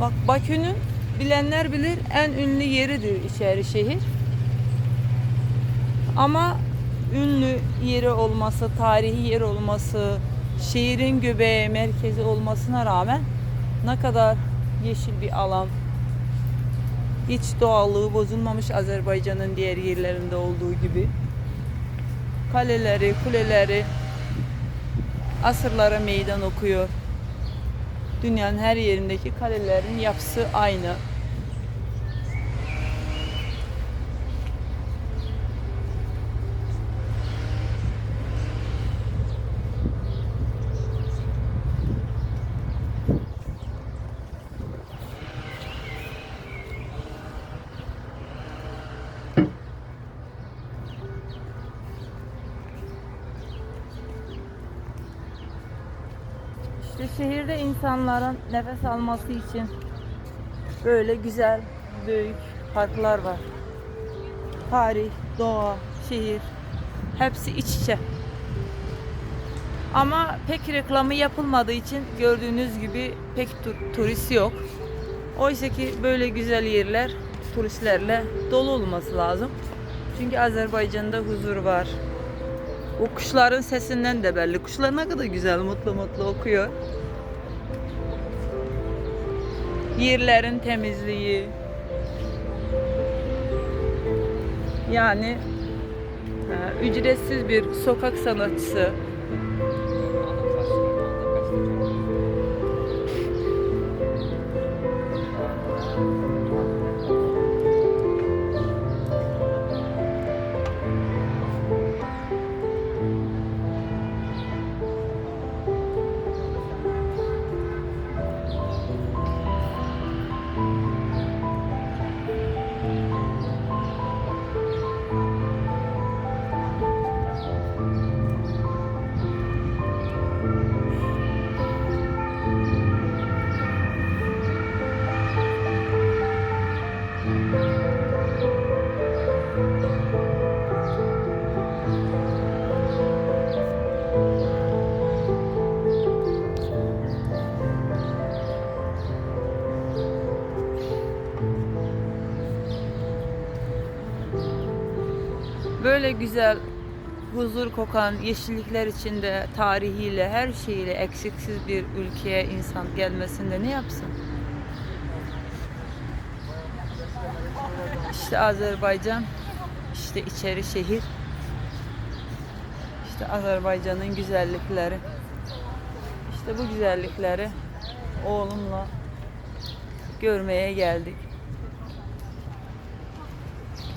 Bak Bakü'nün bilenler bilir en ünlü yeridir içeri şehir. Ama ünlü yeri olması, tarihi yer olması, şehrin göbeği, merkezi olmasına rağmen ne kadar yeşil bir alan. Hiç doğallığı bozulmamış Azerbaycan'ın diğer yerlerinde olduğu gibi. Kaleleri, kuleleri asırlara meydan okuyor. Dünyanın her yerindeki kalelerin yapısı aynı. İşte şehirde insanların nefes alması için böyle güzel, büyük parklar var. Tarih, doğa, şehir hepsi iç içe. Ama pek reklamı yapılmadığı için gördüğünüz gibi pek tur- turist yok. Oysa ki böyle güzel yerler turistlerle dolu olması lazım. Çünkü Azerbaycan'da huzur var. O kuşların sesinden de belli. Kuşlar ne kadar güzel mutlu mutlu okuyor. Yerlerin temizliği. Yani e, ücretsiz bir sokak sanatçısı. Böyle güzel huzur kokan yeşillikler içinde tarihiyle her şeyiyle eksiksiz bir ülkeye insan gelmesinde ne yapsın? İşte Azerbaycan, işte içeri şehir, işte Azerbaycan'ın güzellikleri. İşte bu güzellikleri oğlumla görmeye geldik.